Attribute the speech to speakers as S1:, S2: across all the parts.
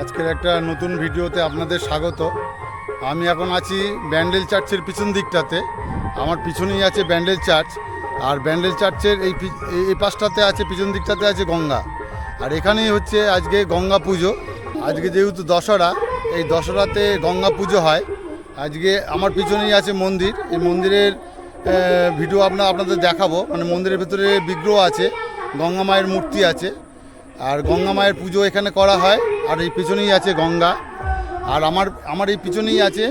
S1: আজকের একটা নতুন ভিডিওতে আপনাদের স্বাগত। আমি এখন আছি ব্যান্ডেল চার্চের পিছন দিকটাতে। আমার পিছনেই আছে ব্যান্ডেল চার্চ। আর ব্যান্ডেল চার্চের এই এই পাশটাতে আছে, পিছন দিকটাতে আছে গঙ্গা। আর এখানেই হচ্ছে আজকে গঙ্গা পুজো। আজকে যেহেতু দশরা এই দশরাতে গঙ্গা পুজো হয়। আজকে আমার পিছনেই আছে মন্দির। এই মন্দিরের ভিডিও আপনার আপনাদের দেখাবো। মানে মন্দিরের ভেতরে বিগ্রহ আছে, গঙ্গা মায়ের মূর্তি আছে। আর গঙ্গা মায়ের পুজো এখানে করা হয়, আর এই পিছনেই আছে গঙ্গা। আর আমার আমার এই পিছনেই আছে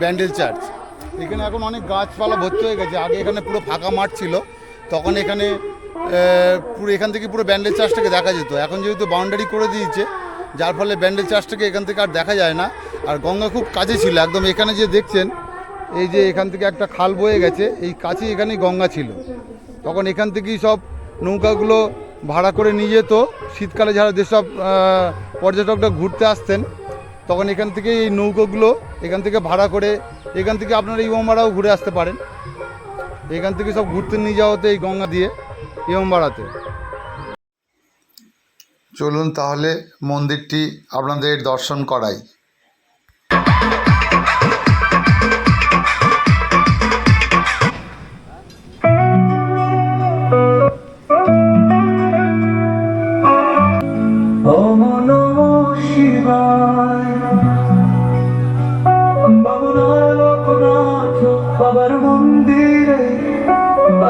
S1: ব্যান্ডেল চার্চ। এখানে এখন অনেক গাছপালা ভর্তি হয়ে গেছে। আগে এখানে পুরো ফাঁকা মাঠ ছিল, তখন এখানে পুরো এখান থেকে পুরো ব্যান্ডেল চার্চটাকে দেখা যেত। এখন যেহেতু বাউন্ডারি করে দিয়েছে, যার ফলে ব্যান্ডেল চার্চটাকে এখান থেকে আর দেখা যায় না। আর গঙ্গা খুব কাছে ছিল, একদম এখানে যে দেখছেন, এই যে এখান থেকে একটা খাল বয়ে গেছে, এই কাছে এখানেই গঙ্গা ছিল। তখন এখান থেকেই সব নৌকাগুলো ভাড়া করে নিয়ে যেত। শীতকালে যারা যেসব পর্যটকরা ঘুরতে আসতেন, তখন এখান থেকে এই নৌকোগুলো এখান থেকে ভাড়া করে, এখান থেকে আপনারা ইমামবাড়াও ঘুরে আসতে পারেন। এখান থেকে সব ঘুরতে নিয়ে যাওয়া হতো এই গঙ্গা দিয়ে, ইমামবাড়াতে। চলুন তাহলে মন্দিরটি আপনাদের দর্শন করাই।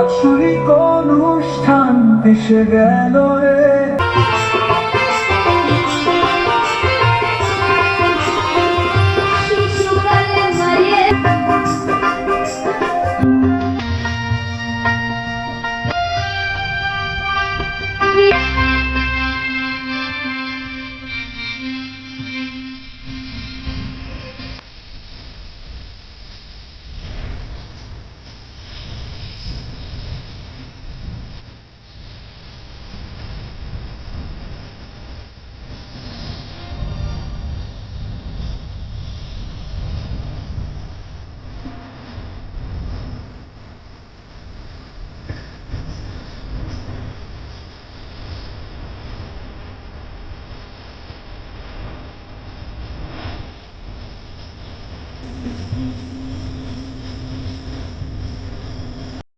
S2: বাৎসরিক অনুষ্ঠান এসে গেল রে।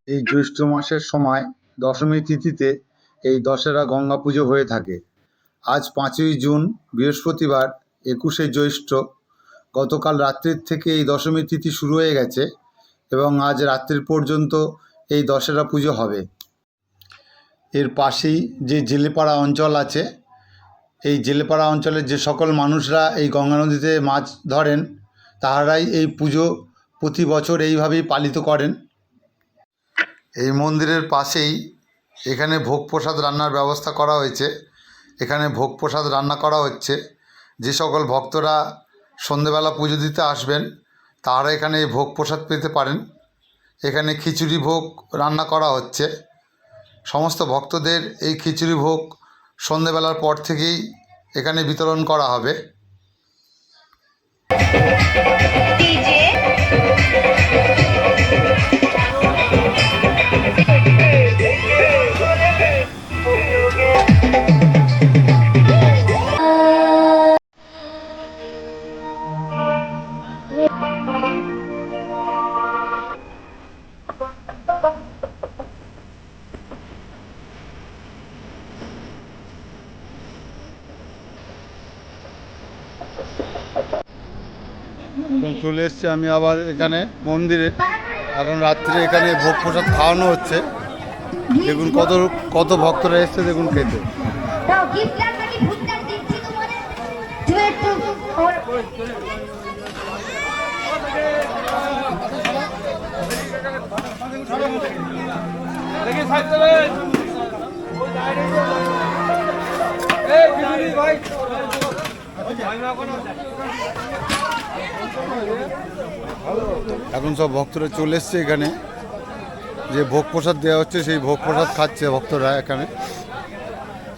S1: এই জ্যৈষ্ঠ মাসের সময় দশমী তিথিতে এই দশেরা গঙ্গা পুজো হয়ে থাকে। আজ পাঁচই জুন, বৃহস্পতিবার, একুশে জ্যৈষ্ঠ। গতকাল রাত্রির থেকে এই দশমী তিথি শুরু হয়ে গেছে এবং আজ রাত্রির পর্যন্ত এই দশেরা পুজো হবে। এর পাশেই যে জেলেপাড়া অঞ্চল আছে, এই জেলেপাড়া অঞ্চলের যে সকল মানুষরা এই গঙ্গা নদীতে মাছ ধরেন তাহারাই এই পুজো প্রতি বছর এইভাবেই পালিত করেন। এই মন্দিরের পাশেই এখানে ভোগ প্রসাদ রান্নার ব্যবস্থা করা হয়েছে। এখানে ভোগ প্রসাদ রান্না করা হচ্ছে। যে সকল ভক্তরা সন্ধেবেলা পুজো দিতে আসবেন তারা এখানে এই ভোগ প্রসাদ পেতে পারেন। এখানে খিচুড়ি ভোগ রান্না করা হচ্ছে। সমস্ত ভক্তদের এই খিচুড়ি ভোগ সন্ধেবেলার পর থেকেই এখানে বিতরণ করা হবে। এখন চলে এসছি আমি আবার এখানে মন্দিরে। এখন রাত্রে এখানে ভোগ প্রসাদ খাওয়ানো হচ্ছে। দেখুন কত কত ভক্তরা এসছে দেখুন খেতে।
S3: দাও
S1: এখন সব ভক্তরা চলে এসছে এখানে। যে ভোগ প্রসাদ দেওয়া হচ্ছে, সেই ভোগ প্রসাদ খাচ্ছে ভক্তরা এখানে।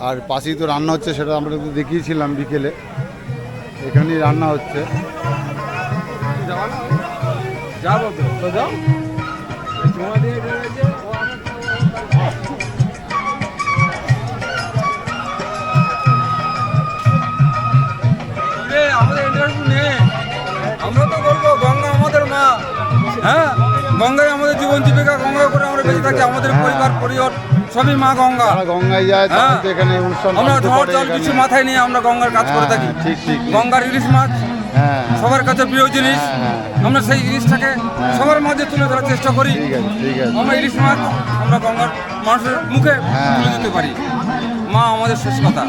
S1: আর পাশেই তো রান্না হচ্ছে, সেটা আমরা তো দেখিয়েছিলাম বিকেলে। এখানেই রান্না হচ্ছে।
S4: যাব তো যাও। বেঁচে থাকি আমাদের
S1: হ্যাঁ।
S4: পরিবার পরিবার সবই মা গঙ্গা।
S1: গঙ্গায় যায়
S4: হ্যাঁ।
S1: এখানে অনুষ্ঠান
S4: আমরা ঝড় জল কিছু মাথায় নিয়ে আমরা গঙ্গার কাজ করে
S1: হ্যাঁ,
S4: থাকি।
S1: ঠিক।
S4: গঙ্গার ইলিশ মাছ সবার কাছে প্রিয় জিনিস। আমরা সেই জিনিসটাকে সবার মাঝে তুলে ধরার চেষ্টা করি। আমরা ইলিশ মাছ আমরা গঙ্গার মানুষের মুখে। তুলে দিতে পারি। মা আমাদের শেষ কথা।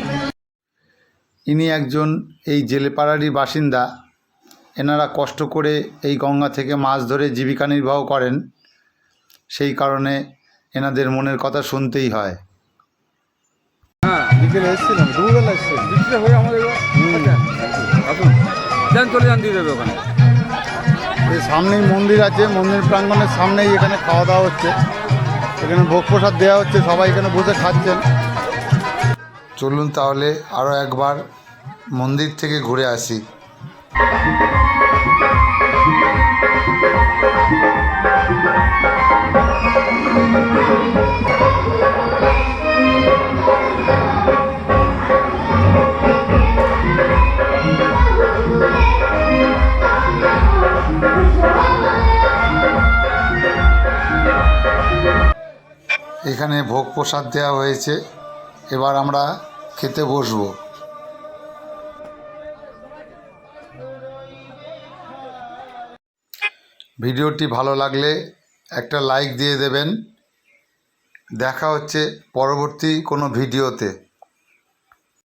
S1: ইনি একজন এই জেলেপাড়ারই বাসিন্দা। এনারা কষ্ট করে এই গঙ্গা থেকে মাছ ধরে জীবিকা নির্বাহ করেন। সেই কারণে এনাদের মনের কথা শুনতেই হয়।
S4: হ্যাঁ
S1: বিকেলে এসেছিলাম দুপুরবেলা এসেছিলাম।
S4: বৃষ্টিটা হয়ে আমাদের আচ্ছা, আসুন। যান চলে যান দিয়ে দেবে ওখানে।
S1: এই সামনেই মন্দির আছে মন্দির প্রাঙ্গণের সামনেই এখানে খাওয়া দাওয়া হচ্ছে। এখানে ভোগ প্রসাদ দেওয়া হচ্ছে সবাই এখানে বসে খাচ্ছেন। চলুন তাহলে আরও একবার মন্দির থেকে ঘুরে আসি। এখানে ভোগ প্রসাদ দেওয়া হয়েছে। এবার আমরা খেতে বসবো। ভিডিওটি ভালো লাগলে একটা লাইক দিয়ে দেবেন। দেখা হচ্ছে পরবর্তী কোনো ভিডিওতে।